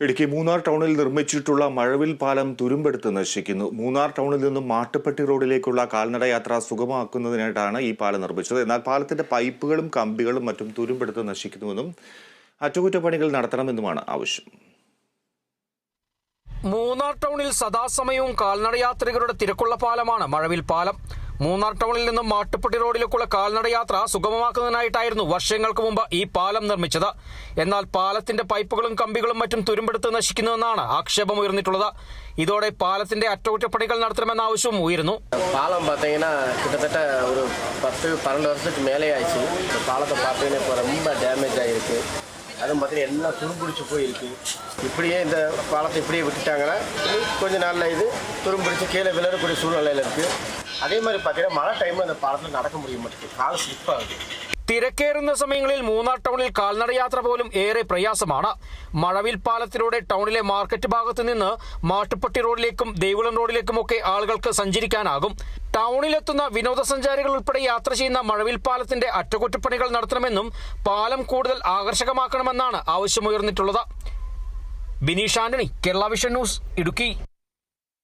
ഇടുക്കി മൂന്നാർ ടൗണിൽ നിർമ്മിച്ചിട്ടുള്ള മഴവിൽ പാലം തുരുമ്പെടുത്ത് നശിക്കുന്നു. മൂന്നാർ ടൗണിൽ നിന്നും മാട്ടുപ്പെട്ടി റോഡിലേക്കുള്ള കാൽനട യാത്ര സുഗമമാക്കുന്നതിനായിട്ടാണ് ഈ പാലം നിർമ്മിച്ചത്. എന്നാൽ പാലത്തിന്റെ പൈപ്പുകളും കമ്പികളും മറ്റും തുരുമ്പെടുത്ത് നശിക്കുന്നുവെന്നും അറ്റകുറ്റപ്പണികൾ നടത്തണമെന്നുമാണ് ആവശ്യം. മൂന്നാർ ടൗണിൽ സദാസമയവും കാൽനടയാത്രികരുടെ തിരക്കുള്ള പാലമാണ് മഴവിൽ പാലം. മൂന്നാർ ടൗണിൽ നിന്നും മാട്ടുപ്പെട്ടി റോഡിലേക്കുള്ള കാൽനടയാത്ര സുഗമമാക്കുന്നതിനായിട്ടായിരുന്നു വർഷങ്ങൾക്ക് മുമ്പ് ഈ പാലം നിർമ്മിച്ചത് എന്നാൽ പാലത്തിന്റെ പൈപ്പുകളും കമ്പികളും മറ്റും തുരുമ്പെടുത്ത് നശിക്കുന്നുവെന്നാണ് ആക്ഷേപം ഉയർന്നിട്ടുള്ളത് ഇതോടെ പാലത്തിന്റെ അറ്റകുറ്റപ്പണികൾ നടത്തണമെന്ന ആവശ്യവും ഉയരുന്നു பாலம் பார்த்தீங்கன்னா கிட்டத்தட்ட ஒரு பத்து பன்னெண்டு வருஷத்துக்கு மேலே ஆயிடுச்சு இந்த பாலத்தை பார்த்தீங்கன்னா இப்போ ரொம்ப டேமேஜ் ஆகிருக்கு அதுவும் பார்த்தீங்கன்னா எல்லாம் துரும்பிடிச்சு போயிருக்கு இப்படியே இந்த பாலத்தை இப்படியே விட்டுட்டாங்கன்னா இனி கொஞ்ச நாளில் இது துரும்பிடிச்சு கீழே விழக்கூடிய சூழ்நிலையில் இருக்குது அதே மாதிரி பார்த்தீங்கன்னா மழை டைமில் இந்த பாலத்தில் நடக்க முடிய மாட்டேங்குது கால் ஸ்லிப் ஆகுது തിരക്കേറുന്ന സമയങ്ങളിൽ മൂന്നാർ ടൗണിൽ കാൽനടയാത്ര പോലും ഏറെ പ്രയാസമാണ് മഴവിൽ പാലത്തിലൂടെ ടൗണിലെ മാർക്കറ്റ് ഭാഗത്ത് നിന്ന് മാട്ടുപ്പെട്ടി റോഡിലേക്കും ദേവികുളം റോഡിലേക്കുമൊക്കെ ആളുകൾക്ക് സഞ്ചരിക്കാനാകും ടൗണിലെത്തുന്ന വിനോദസഞ്ചാരികൾ ഉൾപ്പെടെ യാത്ര ചെയ്യുന്ന മഴവിൽ പാലത്തിന്റെ അറ്റകുറ്റപ്പണികൾ നടത്തണമെന്നും പാലം കൂടുതൽ ആകർഷകമാക്കണമെന്നാണ് ആവശ്യമുയർന്നിട്ടുള്ളത് ബിനീഷ് ആന്റണി കേരള വിഷൻ ന്യൂസ് ഇടുക്കി